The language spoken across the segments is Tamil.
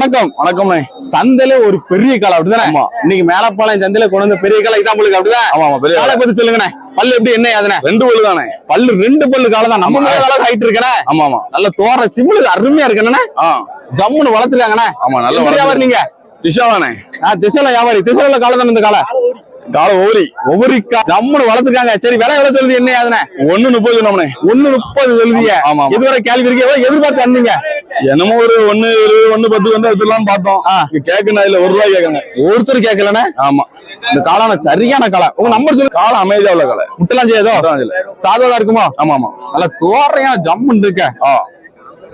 வணக்கம். வணக்கம்ண்ணே. சந்தையில ஒரு பெரிய காலை அப்படிதானே? ஆமா. இன்னைக்கு மேலப்பாளையம் சந்தையில கொண்டு வந்த பெரிய காலை இதான் உங்களுக்கு அப்படிதான்? ஆமா ஆமா பெரிய காலை பத்தி சொல்லுங்கண்ணே. பல்லு எப்படி என்ன அதுனே ரெண்டு பல்லு தானே? பல்லு ரெண்டு பல்லு காலை தான். நம்ம. மேல அளவுக்கு ஹைட் இருக்கனே ஆமா ஆமா. நல்ல தோற சிம்பிள் அருமையா இருக்குண்ணே. ஆ. ஜம்முன்னு வளர்த்துருக்காங்கண்ணே ஆமா நல்ல வியாபாரி. நீங்க? விஷாவானே ஆ, திசையில வியாபாரி. திசையில காலை தானே இந்த காலை கால ஒவ்வொரு கா- ஜம்முன்னு வளர்த்துருக்காங்க சரி விலை எவ்வளவு சொல்லுது என்ன அதுனே ஒண்ணு முப்பது சொன்னோம்னே ஒண்ணு முப்பது சொல்லுதிய. ஆமா. இதுவரை கேள்வி இருக்கு எதிர்பார்த்து வந்தீங்க? என்னமோ ஒரு ஒண்ணு இருபது ஒண்ணு பத்து வந்து எடுத்துடலாம்னு பார்த்தோம். கேக்குனா இதுல ஒரு ரூபாய் கேட்காங்க ஒருத்தர் கேட்கலண்ணே? ஆமா. இந்த காலான சரியான காலை உங்க நம்பர் சொல்லு. கால அமைதியா உள்ள காலை முட்டெல்லாம் செய்யாதோ? அதான் இதுல. சாதா இருக்குமோ? ஆமா ஆமா. நல்ல தோரையான ஜம்முன்னு இருக்க. ஆ.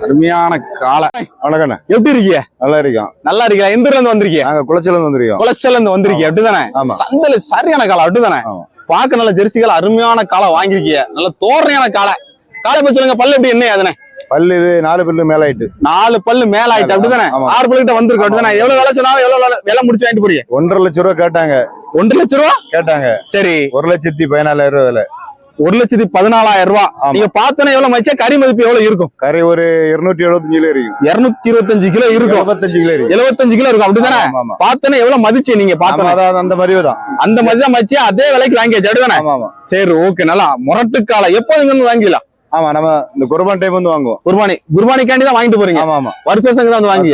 அருமையான காலை வணக்கண்ணே. எப்படி இருக்கீங்க? நல்லா இருக்கோம். நல்லா இருக்கீங்க எந்த இருந்து வந்திருக்கீங்க? நாங்க குளச்சல இருந்து வந்திருக்கோம். கொலஸ்ட்ரால் இருந்து வந்திருக்கீங்க. அப்படிதானே? ஆமா. சந்தையில சரியான காலை அப்படிதானே? ஆமா. பார்க்க நல்ல ஜெர்சிகள் அருமையான காலை வாங்கிருக்கீங்க நல்ல தோரையான காலை காலை பத்தி சொல்லுங்க. பல்லு எப்படி? என்ன அதுனே பல்லு நாலு பல்லு மேல ஆயிட்டு நாலு பல்லு மேல ஆயிட்டு அப்படிதானே. ஆறு பல்லு கிட்ட வந்திருக்கு அப்படிதானே? எவ்வளவு வேலை சொன்னாலும் எவ்வளவு வேலை- முடிச்சு வாங்கிட்டு போறீங்க? ஒன்றரை லட்சம் ரூபா கேட்டாங்க. ஒன்றரை லட்ச ரூபா? கேட்டாங்க. சரி. ஒரு லட்சத்தி பதினாலாயிரம் ரூபா விலை. ஒரு லட்சத்தி பதினாலாயிரம் ரூபாய் ஆமா. நீங்க பார்த்தோன்னே எவ்வளவு மதிச்சா கறி மதிப்பு எவ்வளவு இருக்கும்? கறி ஒரு இருநூத்தி எழுபத்தஞ்சு கிலோ இருக்கும் இருநூத்தி இருபத்தஞ்சு கிலோ இருக்கும். எழுபத்தஞ்சு கிலோ இருக்கும் எழுபத்தஞ்சு கிலோ இருக்கும் அப்படிதானே? பார்த்தோன்னே எவ்வளவு மதிச்சு நீங்க அதான் அந்த மாதிரி தான். அந்த மாதிரி தான் மதிச்சு அதே விலைக்கு வாங்கியாச்சு அப்படிதானே? சரி ஓகே நல்லா. முரட்டுக்கால எப்போ இங்க வந்து வாங்கிக்கலாம் ஆமா நம்ம இந்த குர்பான் டைம் வந்து வாங்குவோம். குர்பானி. குர்பானிக்காண்டி தான் வாங்கிட்டு போறீங்க. ஆமா ஆமா. வருஷ வருஷம் தான் வந்து வாங்கி.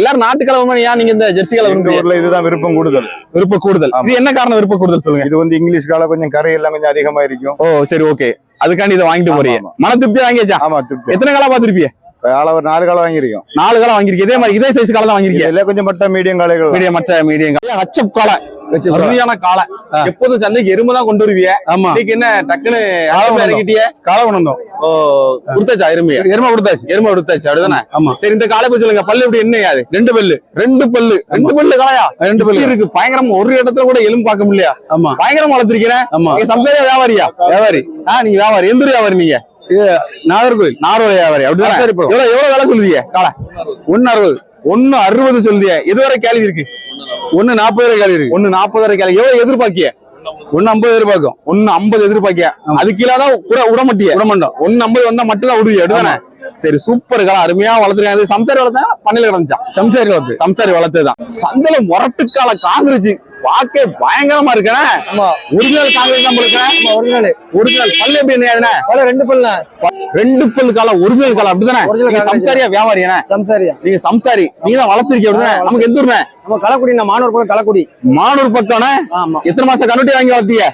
எல்லாரும் நாட்டுக்கலை உண்மை ஏன் நீங்க இந்த ஜெர்சி கலை விரும்புறீங்க? ஊர்ல இதுதான் விருப்பம் கூடுதல். விருப்ப கூடுதல். இது என்ன காரணம் விருப்ப கூடுதல் சொல்லுங்க. இது வந்து இங்கிலீஷ் கால கொஞ்சம் கறி எல்லாம் கொஞ்சம் அதிகமா இருக்கும். ஓ சரி ஓகே. அதுக்காண்டி இதை வாங்கிட்டு போறீங்க. மன திருப்தி வாங்கியாச்சா? ஆமா திருப்தி எத்தனை காலம் பாத்திருப்பீங்க காலை ஒரு நாலு காலம் வாங்கியிருக்கோம். நாலு காலம் வாங்கிருக்கீங்க இதே மாதிரி இதே சைஸ் காலம் தான் வாங்கிருக்கீங்க இதெல்லாம் கொஞ்சம் மட்ட மீடியம் காலைகள் மீடியம் மற்ற மீடியம் காலம் ஹச்சப் காலை. சரியான காலை. எப்போதும் சந்தைக்கு எருமை தான் கொண்டு வருவீங்க ஆமா. இன்னைக்கு என்ன டக்குன்னு எருமை இறங்கிட்டியே காலை கொண்டு ஓ கொடுத்தாச்சா எருமையை? எருமை கொடுத்தாச்சு. எருமை கொடுத்தாச்சு அப்படிதானே ஆமா. சரி இந்த காலை போய் சொல்லுங்க. பல்லு எப்படி என்ன அது? ரெண்டு பல்லு. ரெண்டு பல்லு. ரெண்டு பல்லு காளையா? ரெண்டு பல்லு. இருக்கு. பயங்கரமா ஒரு இடத்துல கூட எலும்பு பார்க்க முடியல ஆமா. பயங்கரமா வளர்த்திருக்கிறேன் ஆமா. நீங்க சம்சாரியா வியாபாரியா? வியாபாரி. ஆ நீங்க வியாபாரி. எந்த வியாபாரி நீங்க? நாகர்கோவில். நார்வே வியாபாரி. அப்படிதானே எவ்வளவு எவ்வளவு வேலை சொல்லுதீங்க காலை ஒன்னு அறுபது. ஒண்ணு அறுபது சொல்லுதிய இதுவரை கேள்வி இருக்கு? ஒன்னு நாற்பது ரூபாய் காலி இருக்கு. ஒண்ணு நாற்பது கேள்வி எவ்வளவு எதிர்பார்க்கிய? ஒன்னு ஐம்பது எதிர்பார்க்கும். ஒண்ணு ஐம்பது எதிர்பார்க்கிய? அது கீழே தான் கூட விட மாட்டிய? விடமாட்டோம் ஒண்ணு ஐம்பது வந்தா மட்டும் தான் விடுவிய அப்படிதானே சரி சூப்பர் காலம் அருமையா வளர்த்துருக்காங்க. சம்சாரி வளர்த்தா பண்ணையில கிடந்துச்சா சம்சாரி வளர்ப்பு. சம்சாரி வளர்த்ததுதான். சந்தையில முரட்டுக்கால காங்கிரஸ் பார்க்க பயங்கரமா இருக்கனே. ஒரிஜினல் காங்கிரஸ் ஆமா ஒரிஜினல். ஒரிஜினல் பல்லு எப்படி என்ன பல ரெண்டு பல்ல ரெண்டு பல்லு கால ஒரிஜினல் காலம் அப்படிதானே சம்சாரியா வியாபாரியா சம்சாரியா. நீங்க சம்சாரி. நீங்க தான் வளர்த்திருக்கீங்க அப்படிதானே? நமக்கு எந்த ஊர்னே நம்ம கலக்குடி நான் மானூர் பக்கம் கலக்குடி மானூர் பக்கம்னே ஆமா. எத்தனை மாசம் கண்ணுட்டி வாங்கி வளர்த்தீங்க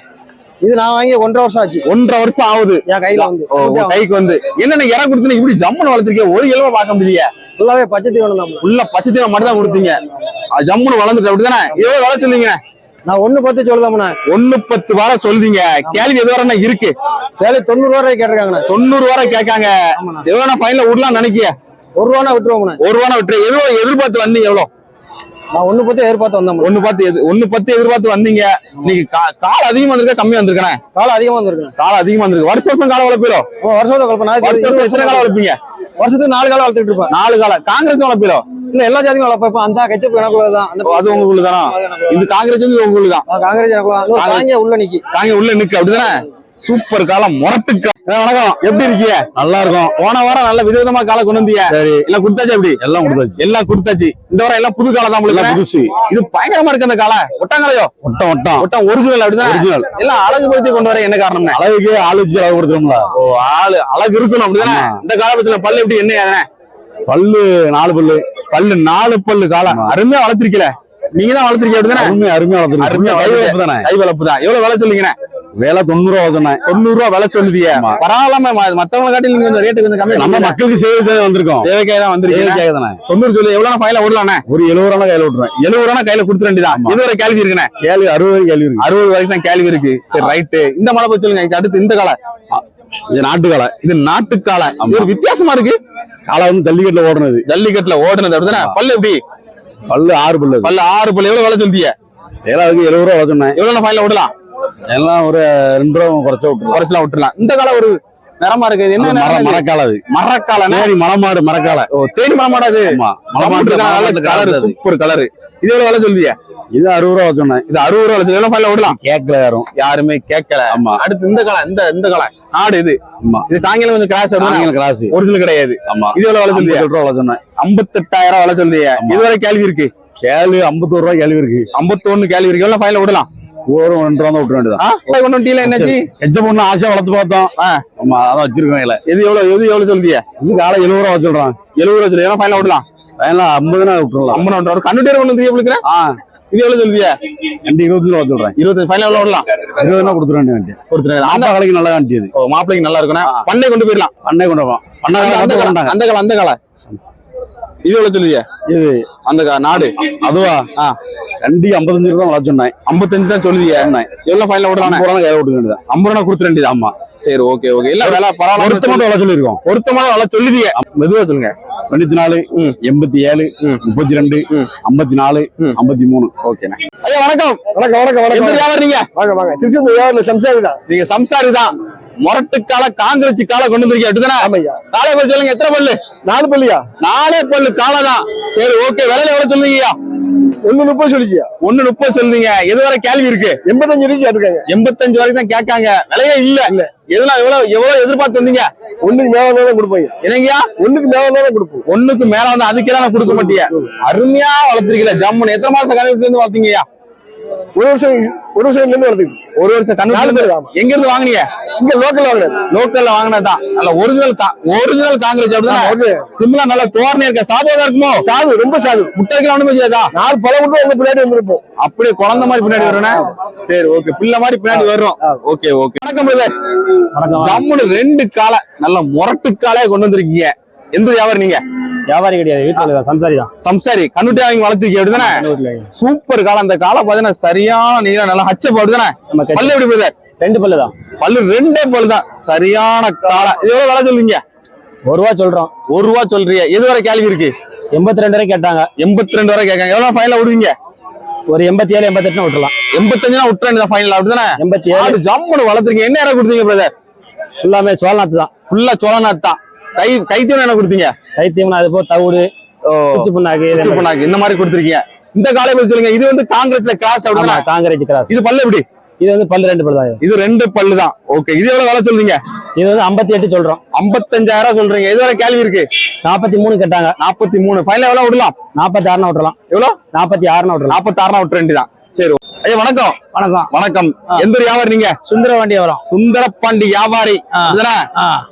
இது நான் வாங்கி ஒன்றரை வருஷம் ஆச்சு. ஒன்றரை வருஷம் ஆகுது. என் கையில வந்து. கைக்கு வந்து. என்னென்ன இடம் கொடுத்தீங்க இப்படி ஜம்முன்னு வளர்த்திருக்கீங்க? ஒரு எலும்ப பார்க்க முடியல ஃபுல்லாவே பச்சை தீவனம் தான் உள்ள பச்சை தீவனம் மட்டும் தான் கொடுத்தீங்க. அது ஜம்முன்னு வளர்ந்துட்டு அப்படிதானே? எவ்வளவு வளர சொல்லுங்க நான் ஒண்ணு பத்து சொல்லுதாம்ண்ணா ஒண்ணு பத்து வாரம் சொல்றீங்க கேள்வி எது வரணும் இருக்கு. வேலை தொண்ணூறு ரூபா கேட்டிருக்காங்கண்ணா தொண்ணூறு வாரம் கேட்காங்க. எவ்வளவு ஃபைனல விடலாம் நினைக்கிய ஒரு ரூபானா விட்டுருவோம்ண்ணா ஒரு வாரம் விட்டு எதுவும் எதிர்பார்த்து வந்தீங்க எவ்வளவு நான் ஒண்ணு பத்து எதிர்பார்த்து வந்தோம்ண்ணா ஒண்ணு பார்த்து எது ஒண்ணு பத்து எதிர்பார்த்து வந்தீங்க. நீங்க கால் அதிகமா வந்திருக்கா? கம்மியா வந்திருக்கனே காலம் அதிகமா வந்திருக்குண்ணா கால் அதிகமா வந்திருக்கு. வருஷ வருஷம் கால வளர்ப்பீரோ? வருஷம் வருஷம் எத்தனை காலம் வளர்ப்பீங்க? வருஷத்துக்கு நாலு காலம் வளர்த்துட்டு இருப்பேன். நாலு காலம் காங்கிரஸ் வளர்ப்பீரோ? இல்ல எல்லா ஜாதியும் வளர்ப்பேன். அந்த கச்சப்பு எனக்குள்ள தான் அந்த அது உங்களுக்கு தானா இது காங்கிரஸ் வந்து உங்களுக்கு தான் காங்கிரஸ் எனக்குள்ள உள்ள நிக்கி. காங்க உள்ள நிக்கு. அப்படிதானே? சூப்பர் காலம் முரட்டு வணக்கம். எப்படி இருக்கீங்க நல்லா இருக்கும் போன வாரம் நல்ல விதவிதமா காலம் கொண்டு சரி. எல்லாம் கொடுத்தாச்சு அப்படி எல்லாம் கொடுத்தாச்சு. எல்லாம் கொடுத்தாச்சு. இந்த வாரம் எல்லாம் புது காலம் தான் உங்களுக்கு? புதுசு. இது பயங்கரமா இருக்கு அந்த காலை. ஒட்டாங்கலையோ ஒட்டம் ஒட்டம். ஒட்டம் ஒரிஜினல் அப்படிதானே? ஒரிஜினல் எல்லாம் அழகுபடுத்தி கொண்டு வர என்ன காரணம்னா? அளவுக்கு ஆளு அளவு கொடுத்துரும்ல ஓ ஆளு அழகு இருக்கணும் அப்படிதானே. இந்த காலத்துல பல்லு எப்படி என்ன? பல்லு நாலு பல்லு. பல்லு நாலு பல்லு காலம் ஆமா. அருமையா வளர்த்திருக்கல. நீங்க தான் வளர்த்திருக்கீங்க அப்படிதானே? அருமை அருமையா அருமையா கை வளர்த்து. வளர்ப்பு தானே கை வளர்ப்பு தான் எவ்வளவு விலை சொல்லுங்கண்ணே? வேலை தொண்ணூறு ரூபா வளர்த்தனேன் தொண்ணூறு ரூபா விலை சொல்லுதியே. பரவாயில்லாம ம- மத்தவங்களை காட்டி நீங்க கொஞ்சம் ரேட்டு கொஞ்சம் கம்மி நம்ம மக்களுக்கு சேவை வந்திருக்கோம். தேவைக்காக தான் வந்திருக்கீங்க. சேவைக்காக தானே? தொண்ணூறு சொல்லி எவ்வளவு ஃபைல விடலாண்ணே ஒரு எழுபது ரூபா கையில விட்டுருவேன் எழுபது ரூபா கையில கொடுத்துட வேண்டியதான் ஆமா. இதுவரை கேள்வி இருக்குண்ணே. கேள்வி அறுபது கேள்வி இருக்கு. அறுபது வரைக்கும் தான் கேள்வி இருக்கு. சரி ரைட்டு இந்த மலை பத்தி சொல்லுங்க அடுத்து இந்த காலை. இது நாட்டு காலை இது நாட்டுக்காலை. இது ஒரு வித்தியாசமா இருக்கு. காலை வந்து ஜல்லிக்கட்டுல ஓடுனது. ஜல்லிக்கட்டுல ஓடுனது அப்படிதானே? பல்லு எப்படி? பல்லு ஆறு பல்லு பல்லு ஆறு பல்லு எவ்வளவு விலை சொல்லிய ஏழாவதுக்கு எழுபது ரூபா வளர்த்தனேன் எவ்வளவு ஃபைல விடலாம் எல்லாம் ஒரு ரெண்டு ரூபா குறைச்சா விட்டுருவோம் குறைச்சலாம் விட்டுலாம் இந்த காலை ஒரு நிறமா இருக்கு என்ன? மரக்கால அது. மரக்காலனா தேனி மலமாடு மரக்கால. ஓ தேனி மரமாடா இது ஆமா. கலர் மலமாடு சூப்பர் கலர் இது எவ்வளவு விலை சொல்லிய இது அறுபது ரூபா சொன்னேன். இது அறுபது ரூபா எவ்வளவு ஃபைனல் விடலாம்? கேட்கல யாரும். யாருமே கேட்கல. ஆமா. அடுத்து இந்த காலை இந்த இந்த காலை. நாடு இது. ஆமா. இது தாங்கில கொஞ்சம் கிராஸ் ஆங்கில கிராஸ் ஒரிஜினல் கிடையாது. ஆமா. இது எவ்வளவு விலை சொல்லுதியா? ரூபா சொன்னேன். ஐம்பத்தெட்டாயிரம் விலை சொல்லுதியா. இதுவரை கேள்வி இருக்கு? கேள்வி ஐம்பத்தோரு ரூபா கேள்வி இருக்கு. ஐம்பத்தொன்னு கேள்வி இருக்கு. எவ்வளவு ஃபைனல் விடலாம்? ஒரு ரெண்டு ரூபா தான் விட்டுற வேண்டியதான் கொண்டு டீல என்னாச்சு எச்ச பொண்ணு ஆசையா வளர்த்து பார்த்தோம். ஆமா அதான் வச்சிருக்கோம் இல்ல எது எவ்வளவு எது எவ்வளவு சொல்லுதியா? இது காலை எழுபது ரூபா வச்சுடுறான் எழுபது ரூபா சொல்லி ஃபைனல் விடலாம்? அதெல்லாம் ஐம்பதுனா விட்டுறலாம். ஐம்பது ஒரு கண்ணுட்டே கொண்டு வந்து உங்களுக்கு ஆ. இது எவ்வளவு சொல்லுதியா? ரெண்டு இருபது ரூபா வச்சுடுறேன் இருபத்தி ஃபைனல் எவ்வளவு விடலாம். இருபதுனா கொடுத்துட வேண்டிய கொடுத்துருங்க. ஆட்டா கலைக்கு நல்லா ஓ மாப்பிளைக்கு நல்லா இருக்கணும். பண்ணை கொண்டு போயிடலாம். அண்ணே கொண்டு போவோம் அந்த- அந்த காலை கொண்டாங்க அந்த காலை அந்த காலை. இது எவ்வளவு சொல்லுதியா இது. அந்த கா- நாடு. அதுவா? ஆ. கண்டி ஐம்பத்தஞ்சு ரூபா வளர்த்து சொன்னேன். ஐம்பத்தஞ்சு தான் சொல்லுதியா எவ்வளவு ஃபைனல் விடலாம் ஐம்பது ரூபா கையில வேண்டியதான் ஐம்பது ரூபா கொடுத்துட வேண்டியது ஆமா. சரி ஓகே ஓகே இல்ல வேலை பரவாயில்ல. மட்டும் வளர்த்து சொல்லியிருக்கோம். பொருத்தமான வேலை சொல்லுதிய மெதுவா சொல்லுங்க. தொண்ணூத்தி நாலு. எண்பத்தி ஏழு. முப்பத்தி ரெண்டு. ஐம்பத்தி நாலு. ஐம்பத்தி மூணு ஓகேண்ணே ஐயா வணக்கம். வணக்கம் வணக்கம் எந்த வணக்கம் வியாபாரம் நீங்க? வாங்க வாங்க. திருச்சி வியாபாரம் சம்சாரி தான். நீங்க சம்சாரி தான். முரட்டு கால காங்கிரஸ் கால கொண்டு வந்திருக்கீங்க அப்படிதானே ஆமையா காலை பத்தி சொல்லுங்க எத்தனை பல்லு? நாலு பள்ளியா நாலே பல்லு காலை தான் சரி ஓகே விலையில எவ்வளவு சொல்லுங்கய்யா? ஒண்ணு முப்பது சொல்லிச்சியா? ஒண்ணு முப்பது சொல்லுங்க. எது வரை கேள்வி இருக்கு? எண்பத்தஞ்சு வரைக்கும் கேட்டிருக்காங்க. எண்பத்தஞ்சு வரைக்கும் தான் கேட்காங்க. விலையே இல்ல. இல்ல. எதெல்லாம் எவ்வளவு எவ்வளவு எதிர்பார்த்து வந்தீங்க? ஒண்ணுக்கு மேல தான் கொடுப்பாங்க என்னங்கய்யா? ஒண்ணுக்கு மேல தான் கொடுப்போம். ஒண்ணுக்கு மேல வந்து அதுக்கெல்லாம் நான் கொடுக்க மாட்டியா. அருமையா வளர்த்துருக்கீங்களா ஜம்முன்னு எத்தனை மாசம் கணக்கு இருந்து வளர்த்தீங்கய்யா? ஒரு வருஷம் ஒரு வருஷம் இருந்து வளர்த்துக்கு ஒரு வருஷம் கண்ணு. எங்க இருந்து வாங்குனீங்க இங்க லோக்கல் வாங்கினது லோக்கல்ல வாங்கினதுதான் நல்ல ஒரிஜினல் ஒரிஜினல் காங்கிரஸ் அப்படிதானே? சிம்லா நல்ல தோரணை இருக்க? சாதுவா இருக்குமோ? சாது ரொம்ப சாது. முட்டைக்கு ஒண்ணுமே செய்யாதா நாலு பழம் கொடுத்தா உங்க பின்னாடி வந்திருப்போம். அப்படியே குழந்தை மாதிரி பின்னாடி வரணும் சரி ஓகே பிள்ளை மாதிரி பின்னாடி வர்றோம். ஓகே ஓகே வணக்கம் பிரதர் ஜம்முன்னு ரெண்டு காலை நல்ல முரட்டு காலையா கொண்டு வந்திருக்கீங்க. எந்த வியாபாரம் நீங்க? வியாபாரி கிடையாது வீட்டுல சம்சாரி தான். சம்சாரி கண்ணுட்டி வாங்கி வளர்த்துருக்கீங்க அப்படிதானே? சூப்பர் காலம் அந்த காலம் பாத்தீங்கன்னா சரியான நீளம் நல்லா ஹச்சப் அப்படிதானே? பல்லு எப்படி பிரதர் ரெண்டு பல்லு தான் பல்லு ரெண்டே பல்லு தான் சரியான காலம் இது எவ்வளவு விலை சொல்லுவீங்க ஒரு ரூபா சொல்றோம். ஒரு ரூபா சொல்றீங்க எது வரை கேள்வி இருக்கு? எண்பத்தி ரெண்டு வரை கேட்டாங்க. எண்பத்தி ரெண்டு வரை கேட்காங்க. எவ்வளவு ஃபைனல் விடுவீங்க? ஒரு எண்பத்தி ஏழு எண்பத்தெட்டு விட்டுலாம் எண்பத்தஞ்சுனா விட்டுறேன் ஃபைனல் அப்படிதானே எண்பத்தி ஏழு ஜம்முன்னு வளர்த்துருக்கீங்க என்ன இடம் கொடுத்தீங்க பிரதர் ஃபுல்லாமே சோழநாத்து தான். ஃபுல்லா சோழநாத் தான். கை கைத்தீவனம் என்ன கொடுத்தீங்க? தைத்தியம் அது போக தவிடு புண்ணாக்கு. புண்ணாக்கு இந்த மாதிரி கொடுத்துருக்கீங்க. இந்த காலை சொல்லுங்க. இது வந்து காங்கிரஸ்ல கிராஸ் ஆமா அப்படிதானே காங்கிரேஜ் கிராஸ் இது பல்லு எப்படி? இது வந்து பல்லு ரெண்டு பல்லு தான் இது. ரெண்டு பல்லு தான் ஓகே இது எவ்வளவு விலை சொல்றீங்க? இது வந்து ஐம்பத்தி எட்டு சொல்றோம். ஐம்பத்தஞ்சாயிரம் சொல்றீங்க. இது வரை கேள்வி இருக்கு. நாற்பத்தி மூணு கேட்டாங்க. நாற்பத்தி மூணு. ஃபைனல் எவ்வளவு விடலாம். நாற்பத்தி ஆறுனா விட்டுலாம் எவ்வளவு நாற்பத்தி ஆறுனா விட்டுலாம் நாற்பத்தி ஆறுனா விட்டுற வேண்டியதான் சரி ஐயா வணக்கம். வணக்கம். வணக்கம். எந்த ஒரு வியாபாரி நீங்க? சுந்தர வண்டி வரும் சுந்தரபாண்டி வியாபாரி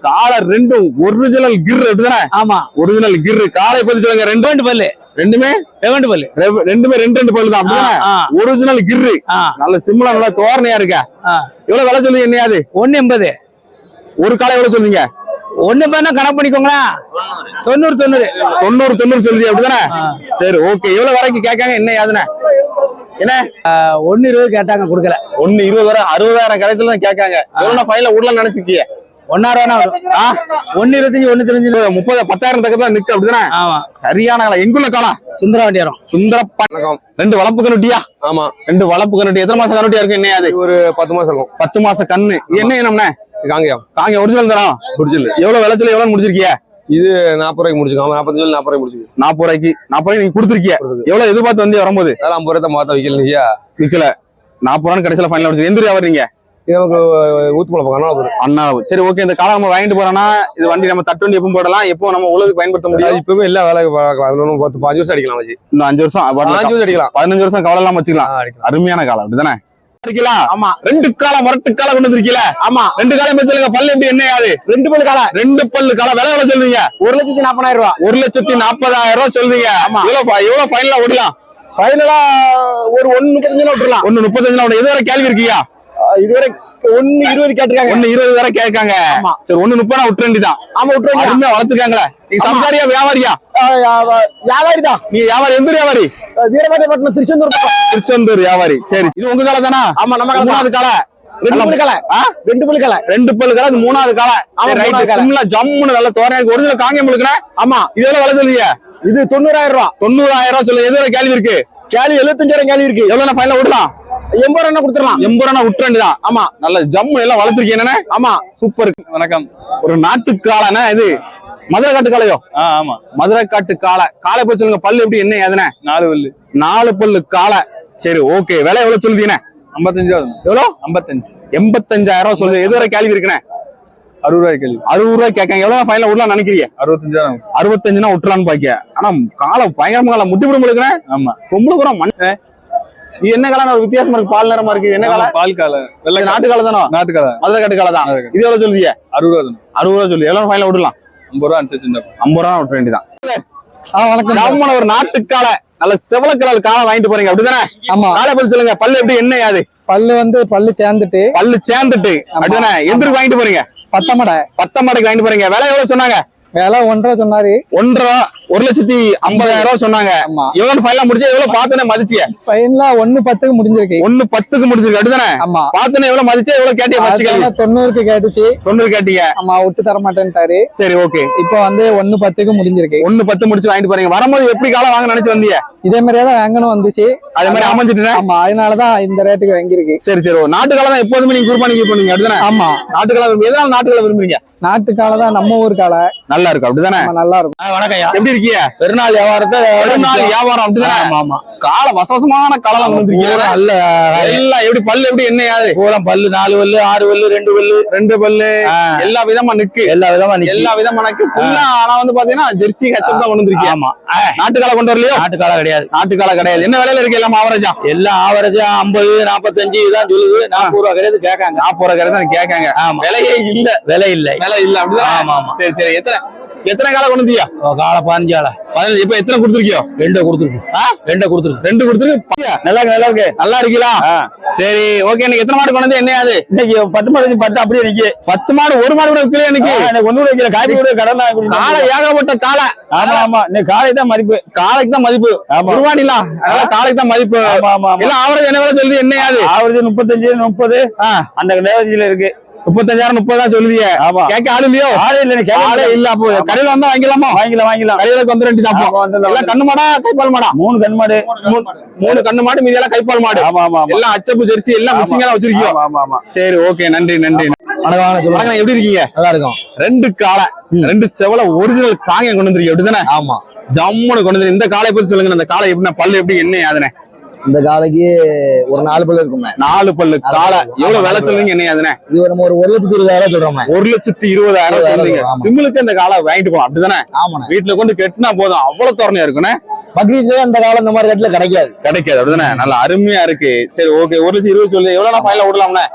காலை ரெண்டும் ஒரிஜினல் கிர் அப்படிதானே? ஆமா. ஒரிஜினல் கிர். காலை சொல்லுங்க ரெண்டு ரெண்டு பல்லு. ரெண்டுமே? ரெண்டு பல்லு. ரெண்டுமே ரெண்டு ரெண்டு பல்லு தான். ஒரிஜினல் கிர் ஆ. நல்ல சிம்லா நல்ல தோரணையா இருக்க? எவ்வளவு விலை சொல்லுங்க என்னையாது ஒண்ணு எண்பது. ஒரு காலை எவ்வளவு சொல்லுங்க ஒண்ணு பேர்னா கணக்கு பண்ணிக்கோங்களேன் தொண்ணூறு தொண்ணூறு. தொண்ணூறு தொண்ணூறு சொல்லுது அப்படிதானே. சரி ஓகே எவ்வளவு வரைக்கும் கேட்காங்க? என்ன யாதுனே என்ன? ஒண்ணு இருபது கேட்டாங்க கொடுக்கல. ஒண்ணு இருபதாயிரம் அறுபதாயிரம் கடைத்துல தான் கேட்காங்க. எவ்வளவு ஃபைனல உள்ள நினைச்சிருக்கீங்க ஒன்னாயிரம்? ஒன்னு இருபத்தஞ்சு ஒண்ணு தெரிஞ்சு முப்பது பத்தாயிரம் தக்கத்துல நிக்க அப்படிதானே? சரியான காலம் எங்குள்ள காலம் சுந்தர வண்டி வரும் சுந்தரப்பா ரெண்டு வளர்ப்பு கண்ணுட்டியா ஆமா. ரெண்டு வளர்ப்பு கண்ணுட்டி எத்தனை மாசம் கண்ணுட்டியா இருக்கு என்ன அது? ஒரு பத்து மாசம் இருக்கும். பத்து மாசம் கண்ணு என்ன என்னம்னே காங்கயம். காங்க ஒரிஜினல் தரம் முடிச்சிடல எவ்வளவு விலை சொல்லி எவ்வளவு முடிச்சிருக்கீங்க இது நாற்பது ரூபாய்க்கு முடிச்சிருக்கோம். நாற்பத்தஞ்சு சொல்லி நாற்பது ரூபாய் முடிச்சிருக்கு நாற்பது ரூபாய்க்கு. நாற்பது ரூபாய்க்கு நீங்க கொடுத்துருக்கீங்க கொடுத்தது. எவ்வளவு எதிர்பார்த்து வந்து வரும்போது? அதெல்லாம் ஐம்பது ரூபாய் மாத்த வைக்கல நிச்சயா விக்கல. நாற்பது ரூபாய் கடைசியில ஃபைனல் முடிச்சு எந்த வியாபாரம் நீங்க? இது நமக்கு ஊத்துமலை பக்கம் ஒரு அண்ணா சரி ஓகே இந்த காலம் நம்ம வாங்கிட்டு போறோம்னா இது வண்டி நம்ம தட்டு வண்டி எப்போ போடலாம் எப்போ நம்ம உலகத்துக்கு பயன்படுத்த முடியும்? அது இப்பவுமே எல்லா வேலை பார்க்கலாம் பத்து பாஞ்சு வருஷம் அடிக்கலாம் வச்சு இன்னும் அஞ்சு வருஷம் வரலாம். வருஷம் அடிக்கலாம். பதினஞ்சு வருஷம் கவலை இல்லாம வச்சுக்கலாம். அருமையான காலம் அப்படிதானே? ஆமா. ரெண்டு காலம் முரட்டு காலம் கொண்டு வந்திருக்கீல? ஆமா. ரெண்டு காலம் சொல்லுங்க பல்லு எப்படி என்ன ரெண்டு பல்லு காலம். ரெண்டு பல்லு காலம். விலை எவ்வளவு சொல்றீங்க? ஒரு லட்சத்தி நாற்பதாயிரம் ரூபாய் ஒரு லட்சத்தி நாற்பதாயிரம் ரூபாய் சொல்றீங்க. ஆமா. எவ்வளவு எவ்வளவு ஃபைனலா விடலாம் ஃபைனலா ஒரு ஒண்ணு முப்பத்தஞ்சு விட்டுலாம் ஒண்ணு முப்பத்தஞ்சுல விட எது வரை கேள்வி இருக்கியா இதுவரை ஒண்ணு இருபது கேட்டிருக்காங்க. இருபது வரை கேட்காங்க. சரி ஒண்ணு முப்பதா விட்டுற வேண்டியதான் ஆமா விட்டுருங்க அருமையா நீங்க சம்சாரியா வியாபாரியா? வியாபாரி தான். நீங்க வியாபாரி எந்த வியாபாரி? வீரபாட்டியப்பட்டினம் திருச்செந்தூர் திருச்செந்தூர் வியாபாரி. சரி இது உங்க தானா? ஆமா நம்ம தான். மூணாவது கால. ரெண்டு பல்லு கலை? ரெண்டு பல்லு கலை. ரெண்டு பல்லு கால மூணாவது கால. ஆமா, ரைட் காலை. சிம்ல ஜம்முன்னு நல்ல தோரணை. ஒரிஜினல் காங்கியம் இருக்குண்ணே ஆமா. இது எவ்வளவு விலை சொல்லுங்க இது தொண்ணூறாயிரம் ரூபாய் தொண்ணூறாயிரம் ரூபாய் சொல்லு எது வரை கேள்வி இருக்கு? கேள்வி எழுபத்தஞ்சாயிரம் கேள்வி இருக்கு. எவ்வளவு ஃபைனல் விடலாம் எண்பது ரூபா கொடுத்துடலாம். எண்பது ரூபா விட்டுற வேண்டியதான் ஆமா. நல்ல ஜம்மு எல்லாம் வளர்த்துருக்கீங்க. என்னண்ணே? ஆமா. சூப்பர். வணக்கம். ஒரு நாட்டுக்காலண்ணே இது மதுரை காட்டு காளையோ ஆமா. மதுரை காட்டு காளை காளை போய் சொல்லுங்க. பல்லு எப்படி என்ன எதுனே நாலு பல்லு. நாலு பல்லு காளை சரி ஓகே. விலை எவ்வளவு சொல்லுதீங்கண்ணே? ஐம்பத்தஞ்சாவது எவ்வளோ? ஐம்பத்தஞ்சு. எண்பத்தஞ்சாயிரம் சொல்லுது. எது வரை கேள்வி இருக்குண்ணே? அறுபது ரூபாய் கேள்வி. அறுபது ரூபாய் கேட்காங்க. எவ்வளவு ஃபைனல் விடலாம் நினைக்கிறீங்க? அறுபத்தஞ்சாயிரம். அறுபத்தஞ்சுனா விட்டுறான்னு பாக்கிய. ஆனா காலம் பயங்கரமா காலம் முட்டி விடும் முழுக்கிறேன் ஆமா. மண் இது என்ன காலம் ஒரு வித்தியாசமா இருக்கு. பால் நேரமா இருக்கு. என்ன காலம் பால் காலை வெள்ளை நாட்டு காலம் தானோ நாட்டுக்கால மதுரை காட்டு காலம் தான். இது எவ்வளவு சொல்லுதீங்க அறுபது ரூபா அறுபது ரூபா சொல்லு. எவ்வளவு ஃபைனல் விடலாம் ஐம்பது ரூபா அனுசரிச்சு ஐம்பது ரூபா விட்டுற வேண்டியதான் வணக்கம். ஒரு நாட்டுக்கால நல்ல செவல கலர் காலை வாங்கிட்டு போறீங்க. அப்படிதானே? ஆமா. காலை பத்தி சொல்லுங்க. பல்லு எப்படி என்ன யாது? பல்லு வந்து பல்லு சேர்ந்துட்டு. பல்லு சேர்ந்துட்டு. அப்படிதானே? எந்திருக்கு வாங்கிட்டு போறீங்க? பத்தமடை. பத்த மாட்டுக்கு வாங்கிட்டு போறீங்க. விலை எவ்வளவு சொன்னாங்க? விலை ஒன்றரை சொன்னாரு. ஒன்றரை ஒரு லட்சத்தி ஐம்பதாயிரம் ரூபாய் சொன்னாங்க. எவ்வளவு ஃபைனல் முடிச்சு எவ்வளவு பார்த்தனே மதிச்சிய ஃபைனலா ஒண்ணு பத்துக்கு முடிஞ்சிருக்கு. ஒண்ணு பத்துக்கு முடிஞ்சிருக்கு அப்படிதானே? ஆமா. பார்த்தனே எவ்வளவு மதிச்சே எவ்வளவு அதனால தொண்ணூறுக்கு கேட்டுச்சு. தொண்ணூறு கேட்டீங்க. ஆமா விட்டு தர மாட்டேன்ட்டாரு. சரி ஓகே இப்போ வந்து ஒண்ணு பத்துக்கு முடிஞ்சிருக்கு. ஒண்ணு பத்து முடிச்சு வாங்கிட்டு போறீங்க. வரும்போது எப்படி காலம் வாங்க நினைச்சு வந்தீங்க? இதே மாதிரியே தான் வாங்கணும் வந்துச்சு. அதே மாதிரி அமைஞ்சிட்டு ஆமா அதனாலதான் இந்த ரேட்டுக்கு வாங்கியிருக்கு. சரி சரி ஓ, நாட்டு காலம் தான் எப்போதுமே நீங்க குர்பானிக்கு பண்ணுவீங்க அப்படிதானே? ஆமா. நாட்டு காலம் விரும்பி- எதனால நாட்டு காலம் விரும்புறீங்க? நாட்டு காலை தான் நம்ம ஊர் காலை நல்லா இருக்கும் அப்படிதானே? ஆமா, நல்லா இருக்கும். வணக்கம் எப்படி இருக்கீங்க? பெருநாள் வியாபாரத்தை பெருநாள் வியாபாரம் அப்படிதானே? ஆமா ஆமா. கால வசவசமான காலம் வந்துருக்கீங்க நல்ல எல்லாம் எப்படி பல்லு எப்படி என்ன யாது பூரா பல்லு நாலு பல்லு ஆறு பல்லு ரெண்டு பல்லு. ரெண்டு பல்லு. எல்லா விதமா நிக்கு. எல்லா விதமா நிக்கு. எல்லா விதமா நிக்கு. ஆனா வந்து பாத்தீங்கன்னா ஜெர்சி கச்சம் தான் கொண்டு வந்திருக்கீங்க. ஆமா. நாட்டு காலை கொண்டு வரலையோ? நாட்டு காலம் கிடையாது. நாட்டு காலை கிடையாது. என்ன விலையில இருக்கு எல்லாம் ஆவரேஜா எல்லாம் ஆவரேஜா ஐம்பது நாற்பத்தஞ்சு இதான் சொல்லுது. நாற்பது ரூபா கிடையாது கேட்காங்க. நாற்பது ரூபாய் தான் கேட்காங்க. ஆமா. விலையே இல்ல. விலை இல்லை. விலை இல்ல. அப்படிதான்? ஆமா, ஆமா. சரி சரி. எத்தனை? எத்தனை காலை கொண்டு வந்தியா? காலை பதினஞ்சால பதினஞ்சு. இப்ப எத்தனை கொடுத்துருக்கியோ? ரெண்டை கொடுத்துருக்கு ரெண்டை கொடுத்துருக்கு ரெண்டு கொடுத்துருக்கு? நல்லா இருக்கு நல்லா இருக்கு. நல்லா இருக்கீங்களா சரி ஓகே இன்னைக்கு எத்தனை மாடு கொண்டு வந்து என்ன அது? இன்னைக்கு பத்து மாடு பத்து அப்படியே நிக்கு. பத்து மாடு ஒரு மாடு கூட விற்கல இன்னைக்கு? எனக்கு ஒண்ணு வைக்கிற காய்கறி கூட கடன் காலை ஏகப்பட்ட காலை. ஆமா ஆமா. இன்னைக்கு காலை தான் மதிப்பு. காலைக்கு தான் மதிப்பு. குருவானிலா? அதனால காலைக்கு தான் மதிப்பு. ஆமா ஆமா எல்லாம் ஆவரேஜ் என்ன விலை சொல்லுது என்ன அது? ஆவரேஜ் முப்பத்தஞ்சு முப்பது. அந்த நேரத்துல இருக்கு. முப்பத்தஞ்சாயிரம் முப்பது தான் சொல்லுதிய. ஆமா. கேட்க ஆளு இல்லையோ? ஆளே இல்ல ஆளே இல்ல அப்போ கடையில வந்தா வாங்கிக்கலாமா வாங்கிக்கலாம் வாங்கிக்கலாம். கடையில வந்து ரெண்டு எல்லாம் கண்ணு மாடா கைப்பால் மாடா? மூணு கண்மாடு மூணு கண்ணு மாடு. மீதி எல்லாம் கைப்பால் மாடு. ஆமா ஆமா எல்லாம் அச்சப்பு ஜெர்சி எல்லாம் மிக்சிங் எல்லாம் வச்சிருக்கோம் ஆமா சரி ஓகே நன்றி நன்றி. வணக்கம் எப்படி இருக்கீங்க? நல்லா இருக்கும் ரெண்டு காளை ரெண்டு செவல ஒரிஜினல் காங்க கொண்டு வந்திருக்கீங்க அப்படிதானே ஆமா. ஜம்முன்னு கொண்டு வந்து இந்த காளை பத்தி சொல்லுங்க இந்த காளை எப்படின்னா பல்லு எப்படி என்ன யாதுனே இந்த காலைக்கு ஒரு நாலு பல்லு இருக்கும்ண்ணே. நாலு பல்லு. காளை எவ்வளவு விலை சொல்லுங்க என்ன யாதுனே இது நம்ம ஒரு ஒரு லட்சத்தி இருபதாயிரம் சொல்றோம்ண்ணே. ஒரு லட்சத்தி இருபதாயிரம் சொல்லுங்க ஆமா. சிம்முலுக்கு இந்த காளை வாங்கிட்டு போலாம். அப்படிதானே? ஆமாண்ணே. வீட்டுல கொண்டு கெட்டினா போதும். அவ்வளவு தோரணையா இருக்குண்ணே பக்ரீத்ல அந்த காலம் இந்த மாதிரி ரேட்ல கிடைக்காது. கிடைக்காது. அப்படிதானே? நல்ல அருமையா இருக்கு. சரி ஓகே ஒரு லட்சம் இருபது சொல்லு எவ்வளவு ஃபைனல் விடலாம்ண்ணே?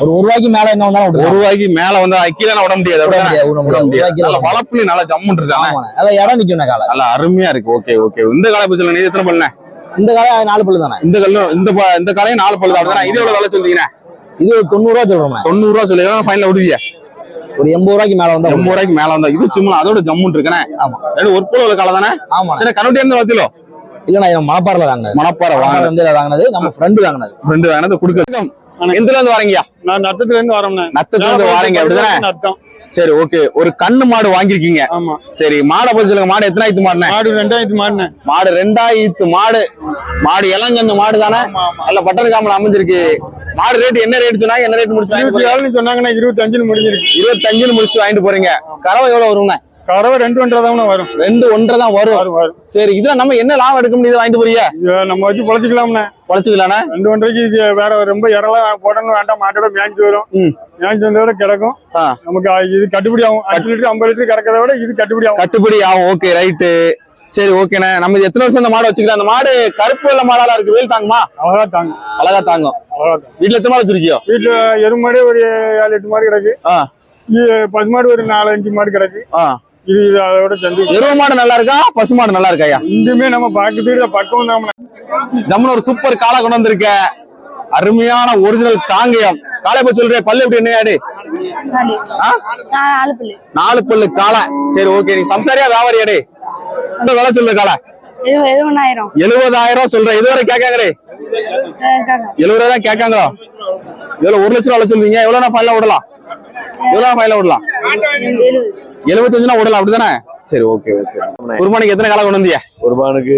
ஒரு ஒரு ரூபாய்க்கு மேல என்ன வந்தாலும் ஒரு. ரூபாய்க்கு மேல வந்து கீழே விட முடியாது. விட முடியாது, நல்ல வளப்புலி நல்லா இருக்காங்க. ஆமாண்ணே. அதான் இடம் நிக்கும்ண்ணே காலை. நல்லா அருமையா இருக்கு. ஓகே ஓகே இந்த காலை சொல்லுங்க. நீ எத்தனை பல்லு இந்த காலை நாலு பல்லு தானே? இந்த கல்லு இந்த ப- இந்த காலையும் நாலு பல்லு தான்? இது எவ்வளவு விலை சொல்றீங்க? இது ஒரு தொண்ணூறு ரூபா சொல்றோம்ண்ணே. தொண்ணூறு ரூபா சொல்லி ஃபைனல் விடுவீங்க ஒரு எண்பது ரூபாய்க்கு மேல வந்தா எண்பது ரூபாய்க்கு மேல வந்தா இது சும்மா அதோட ஜம்முன்னு இருக்கனே? ஆமா. ரெண்டு ஒரு போல காலை தானே? ஆமாண்ணே. சரி கண்ணுட்டி இருந்து வத்திலோ இல்லண்ணா இது மணப்பாறையில வாங்கினது. மணப்பாறை மணப்பாறை வாங்க வந்து வாங்கினது நம்ம ஃப்ரெண்டு வாங்கினது. ரெண்டு வேணது கொடுக்க. எந்த இருந்து வரீங்க? நான் நத்தத்துல இருந்து வரோம்ண்ணே. நத்தத்துல இருந்து வாரீங்க அப்படிதானே? நத்தம். சரி ஓகே ஒரு கண்ணு மாடு வாங்கிருக்கீங்க ஆமா. சரி மாடை பத்தி சொல்லுங்க. மாடு எத்தனை ஆயிரத்து மாடுனே மாடு ரெண்டாயிரத்து மாடுனேன் மாடு ரெண்டாயிரத்து மாடு. மாடு இளங்கன்னு மாடு தானே நல்ல பட்டர் காமல் அமைஞ்சிருக்கு. மாடு ரேட் என்ன ரேட் சொன்னாங்க? என்ன ரேட் முடிச்சு சொன்னாங்கன்னா இருபத்தி அஞ்சுன்னு முடிஞ்சிருக்கு. இருபத்தஞ்சுன்னு முடிச்சு வாங்கிட்டு போறீங்க. கறவை எவ்வளவு வரும்ண்ணே? கறவை ரெண்டு ஒன்றரை தான் வரும். ரெண்டு ஒன்றரை தான் வரும். வரும் சரி இதுல நம்ம என்ன லாபம் எடுக்க முடியுது வாங்கிட்டு இது நம்ம வச்சு பொழைச்சிக்கலாம்ண்ணே. குறைச்சிக்கலாண்ணே ரெண்டு ஒன்றரைக்கு வேற ரொம்ப இறலாம் போடணும் வேண்டாம் மாட்டோட மேய்ச்சிட்டு வரும். மேய்ச்சிட்டு வந்தத விட கிடக்கும். நமக்கு இது கட்டுப்படி ஆகும். அஞ்சு லிட்டர் ஐம்பது லிட்டர் கிடக்கிறத விட இது கட்டுப்படி ஆகும். கட்டுப்படி ஆகும். Okay right. சரி ஓகேண்ணே. நம்ம எத்தனை வருஷம் இந்த மாடு வச்சுக்கலாம் அந்த மாடு கருப்பு வெள்ள மாடாலாம் இருக்கு. வெயில் தாங்குமா? அழகா தாங்க அழகா தாங்கும். அழகா தாங்க வீட்டுல எத்தனை மாடு வச்சிருக்கியோ? வீட்டுல எருமை மாடு ஒரு ஏழு எட்டு மாடு கிடக்கு. பசு மாடு ஒரு நாலு அஞ்சு மாடு கிடக்கு. இது அதோட சேர்ந்து எருவ மாடு நல்லா இருக்கா? பசு மாடு நல்லா இருக்கா ஐயா? இங்குமே நம்ம பக்கத்து பக்கம் தான் ஒரு சூப்பர் காளை கொண்டு வந்திருக்க. அருமையான ஒரிஜினல் காங்கயம். காளை போய் சொல்றேன் பல்லு எப்படி என்னையாடு நாலு? நான் பல்லு. காளை. சரி ஓகே நீ சம்சாரியா வியாபாரியாடு இந்த விலை சொல்லு காளை. எழுபது எழுபதாயிரம் சொல்றேன் இதுவரை கேட்காங்கடே எழுபது ரூபாய் தான் கேட்காங்க. எவ்வளவு ஒரு லட்சம் ரூபா சொல்றீங்க. எவ்வளவு ஃபைனலா விடலாம் எவ்வளவு ஃபைனலா விடலாம் எழுபத்தஞ்சுனா விடலாம் அப்படிதானே? சரி ஓகே ஓகே குருபானிக்கு எத்தனை காலை கொண்டு வந்தீங்க குர்பானுக்கு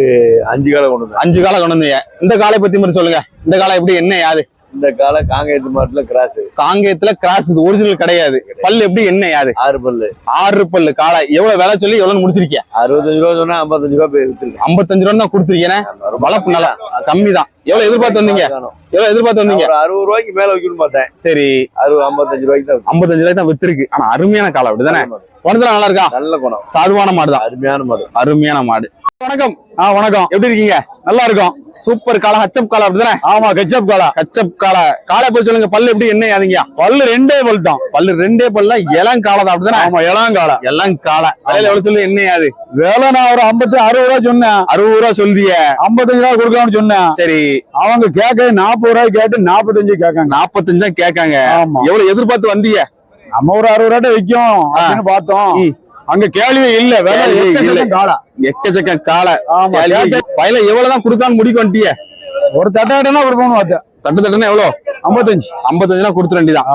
அஞ்சு காலை கொண்டு அஞ்சு காலை கொண்டு வந்தீங்க இந்த காலை பத்தி மட்டும் சொல்லுங்க. இந்த காலை எப்படி என்ன யாது? இந்த கால காங்கேயத்து மாட்டுல கிராஸ் காங்கேயத்துல கிராஸ் இது ஒரிஜினல் கிடையாது. பல்லு எப்படி என்ன யாது ஆறு பல்லு. ஆறு பல்லு. காளை எவ்வளவு விலை சொல்லி எவ்வளவு முடிச்சிருக்கிய? அறுபத்தஞ்சு ரூபா சொன்னா ஐம்பத்தஞ்சு ரூபா போய் ஐம்பத்தஞ்சு ரூபா தான் கொடுத்துருக்கேன். வளர்ப்பு நல்லா கம்மி தான் எவ்வளவு எதிர்பார்த்து வந்தீங்க? எவ்வளவு எதிர்பார்த்து வந்தீங்க? அறுபது ரூபாய்க்கு மேல வைக்கணும்னு பார்த்தேன். சரி. அறுபது ஐம்பத்தஞ்சு ரூபாய்க்கு தான் ஐம்பத்தஞ்சு ரூபாய் தான் வித்திருக்கு. ஆனா அருமையான காளை அப்படிதானே? உடம்புல நல்லா இருக்கா? நல்ல குணம். சாதுவான மாடு தான் அருமையான மாடு. அருமையான மாடு. வணக்கம். ஆ வணக்கம். எப்படி இருக்கீங்க? நல்லா இருக்கும். சூப்பர் காளை ஹச்சப் காளை அப்படிதானே? ஆமா கச்சப் காலா. கச்சப் காளை காளை போய் சொல்லுங்க பல்லு எப்படி என்ன யாதீங்க பல்லு ரெண்டே பல் தான். பல்லு ரெண்டே பல்லு தான் இளம் காளை தான் அப்படிதானே? ஆமா இளம் காலா. எல்லாம் காளை விலையில எவ்வளவு சொல்லி என்ன யாது வேலை நான் ஒரு ஐம்பத்தி அறுபது ரூபா சொன்னேன். அறுபது ரூபா சொல்லிய. ஐம்பத்தஞ்சு ரூபா கொடுக்கலாம்னு சொன்னேன். சரி. அவங்க கேட்க நாற்பது ரூபாய் கேட்டு நாற்பத்தஞ்சு கேட்காங்க. நாப்பத்தஞ்சு தான் கேட்காங்க எவ்வளவு எதிர்பார்த்து வந்தீங்க? நம்ம ஒரு அறுபது ரூபாய் அப்படின்னு பார்த்தோம். அங்க கேள்வியே இல்ல. வேலை. காலா. எக்கச்சக்க காளை பயில எவ்வளவுதான் கொடுக்கான்னு முடிக்க வந்துட்டிய ஒரு தட்டாட்டனா கொடுப்போம்னு பார்த்தேன். தட்டு தட்டுன்னா எவ்வளவு ஐம்பத்தஞ்சு. ஐம்பத்தஞ்சுனா கொடுத்துட வேண்டியதான்